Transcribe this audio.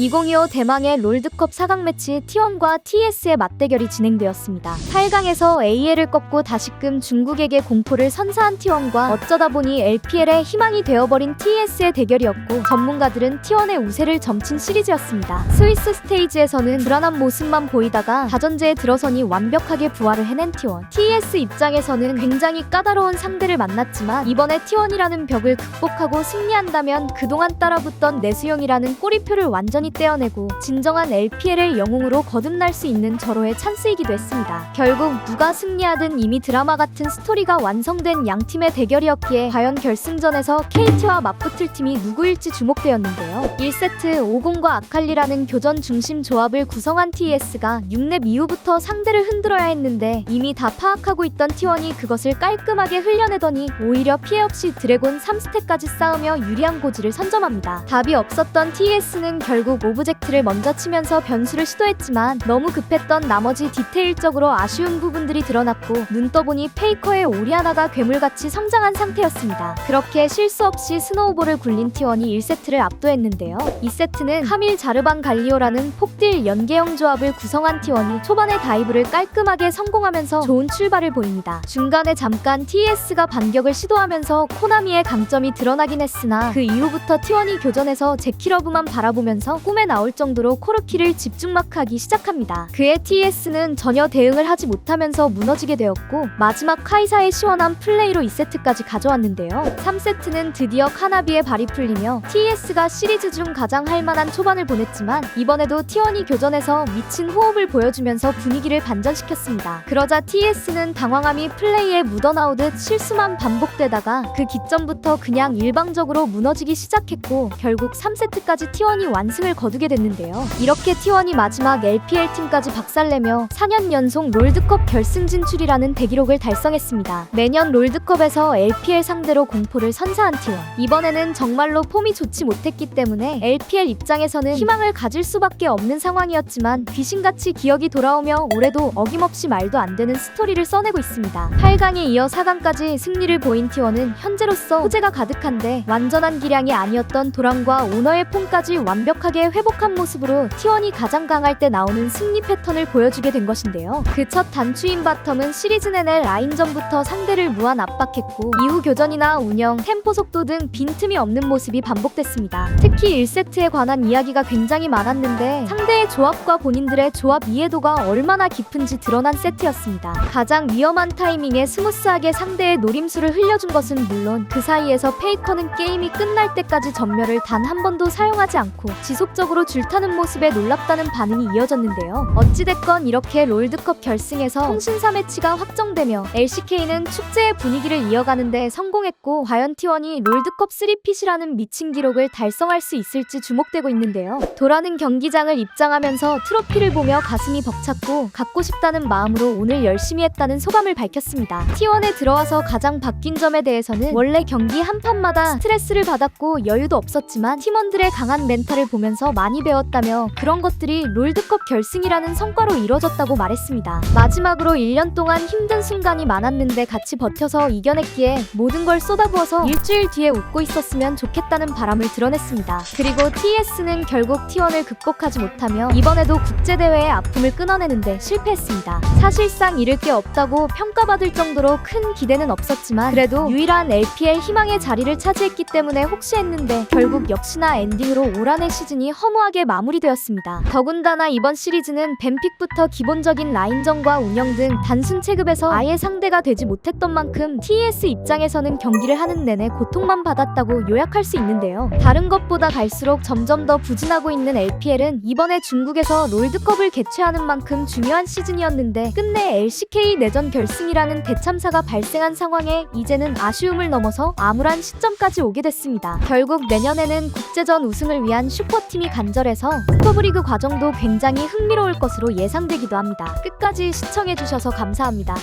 2025 대망의 롤드컵 4강 매치 T1과 TS의 맞대결이 진행되었습니다. 8강에서 AL을 꺾고 다시금 중국에게 공포를 선사한 T1과 어쩌다 보니 LPL의 희망이 되어버린 TS의 대결이었고 전문가들은 T1의 우세를 점친 시리즈였습니다. 스위스 스테이지에서는 불안한 모습만 보이다가 다전제에 들어서니 완벽하게 부활을 해낸 T1. TS 입장에서는 굉장히 까다로운 상대를 만났지만 이번에 T1이라는 벽을 극복하고 승리한다면 그동안 따라붙던 내수용이라는 꼬리표를 완전히 떼어내고 진정한 LPL의 영웅으로 거듭날 수 있는 절호의 찬스이기도 했습니다. 결국 누가 승리하든 이미 드라마 같은 스토리가 완성된 양 팀의 대결이었기에 과연 결승전에서 KT와 맞붙을 팀이 누구일지 주목되었는데요. 1세트 오공과 아칼리라는 교전 중심 조합을 구성한 TS가 6렙 이후부터 상대를 흔들어야 했는데 이미 다 파악하고 있던 T1이 그것을 깔끔하게 흘려내더니 오히려 피해 없이 드래곤 3스택까지 쌓으며 유리한 고지를 선점합니다. 답이 없었던 TS는 결국 오브젝트를 먼저 치면서 변수를 시도했지만 너무 급했던 나머지 디테일적으로 아쉬운 부분들이 드러났고 눈 떠보니 페이커의 오리아나가 괴물같이 성장한 상태였습니다. 그렇게 실수 없이 스노우볼을 굴린 T1이 1세트를 압도했는데요. 2세트는 카밀 자르반 갈리오라는 폭딜 연계형 조합을 구성한 T1이 초반에 다이브를 깔끔하게 성공하면서 좋은 출발을 보입니다. 중간에 잠깐 TS가 반격을 시도하면서 코나미의 강점이 드러나긴 했으나 그 이후부터 T1이 교전에서 제키러브만 바라보면서 꿈에 나올 정도로 코르키를 집중마크하기 시작합니다. 그의 TS는 전혀 대응을 하지 못하면서 무너지게 되었고 마지막 카이사의 시원한 플레이로 2세트까지 가져왔는데요. 3세트는 드디어 카나비의 발이 풀리며 TS가 시리즈 중 가장 할만한 초반을 보냈지만 이번에도 T1이 교전에서 미친 호흡을 보여주면서 분위기를 반전시켰습니다. 그러자 TS는 당황함이 플레이에 묻어나오듯 실수만 반복되다가 그 기점부터 그냥 일방적으로 무너지기 시작했고 결국 3세트까지 T1이 완승을 거두게 됐는데요. 이렇게 T1이 마지막 LPL 팀까지 박살내며 4년 연속 롤드컵 결승 진출이라는 대기록을 달성했습니다. 매년 롤드컵에서 LPL 상대로 공포를 선사한 T1. 이번에는 정말로 폼이 좋지 못했기 때문에 LPL 입장에서는 희망을 가질 수밖에 없는 상황이었지만 귀신같이 기억이 돌아오며 올해도 어김없이 말도 안 되는 스토리를 써내고 있습니다. 8강에 이어 4강까지 승리를 보인 T1은 현재로서 호재가 가득한데 완전한 기량이 아니었던 도란과 오너의 폼까지 완벽하게 회복한 모습으로 T1이 가장 강할 때 나오는 승리 패턴을 보여주게 된 것인데요. 그 첫 단추인 바텀은 시리즈 내내 라인전부터 상대를 무한 압박했고 이후 교전이나 운영, 템포 속도 등 빈틈이 없는 모습이 반복됐습니다. 특히 1세트에 관한 이야기가 굉장히 많았는데 상대의 조합과 본인들의 조합 이해도가 얼마나 깊은지 드러난 세트였습니다. 가장 위험한 타이밍에 스무스하게 상대의 노림수를 흘려준 것은 물론 그 사이에서 페이커는 게임이 끝날 때까지 전멸을 단 한 번도 사용하지 않고 지속 적으로 줄타는 모습에 놀랍다는 반응이 이어졌는데요. 어찌됐건 이렇게 롤드컵 결승에서 통신사 매치가 확정되며 LCK는 축제의 분위기를 이어가는데 성공했고 과연 T1이 롤드컵 3핏이라는 미친 기록을 달성할 수 있을지 주목되고 있는데요. 도라는 경기장을 입장하면서 트로피를 보며 가슴이 벅찼고 갖고 싶다는 마음으로 오늘 열심히 했다는 소감을 밝혔습니다. T1에 들어와서 가장 바뀐 점에 대해서는 원래 경기 한 판마다 스트레스를 받았고 여유도 없었지만 팀원들의 강한 멘탈을 보면서 많이 배웠다며 그런 것들이 롤드컵 결승이라는 성과로 이뤄졌다고 말했습니다. 마지막으로 1년 동안 힘든 순간이 많았는데 같이 버텨서 이겨냈기에 모든 걸 쏟아부어서 일주일 뒤에 웃고 있었으면 좋겠다는 바람을 드러냈습니다. 그리고 TS는 결국 T1을 극복하지 못하며 이번에도 국제대회의 아픔을 끊어내는데 실패했습니다. 사실상 잃을 게 없다고 평가받을 정도로 큰 기대는 없었지만 그래도 유일한 LPL 희망의 자리를 차지했기 때문에 혹시 했는데 결국 역시나 엔딩으로 올 한해 시즌이 허무하게 마무리되었습니다. 더군다나 이번 시리즈는 뱀픽부터 기본적인 라인전과 운영 등 단순 체급에서 아예 상대가 되지 못했던 만큼 TS 입장에서는 경기를 하는 내내 고통만 받았다고 요약할 수 있는데요. 다른 것보다 갈수록 점점 더 부진하고 있는 LPL은 이번에 중국에서 롤드컵을 개최하는 만큼 중요한 시즌이었는데 끝내 LCK 내전 결승이라는 대참사가 발생한 상황에 이제는 아쉬움을 넘어서 암울한 시점까지 오게 됐습니다. 결국 내년에는 국제전 우승을 위한 슈퍼팀 이 간절해서 스토브리그 과정도 굉장히 흥미로울 것으로 예상되기도 합니다. 끝까지 시청해주셔서 감사합니다.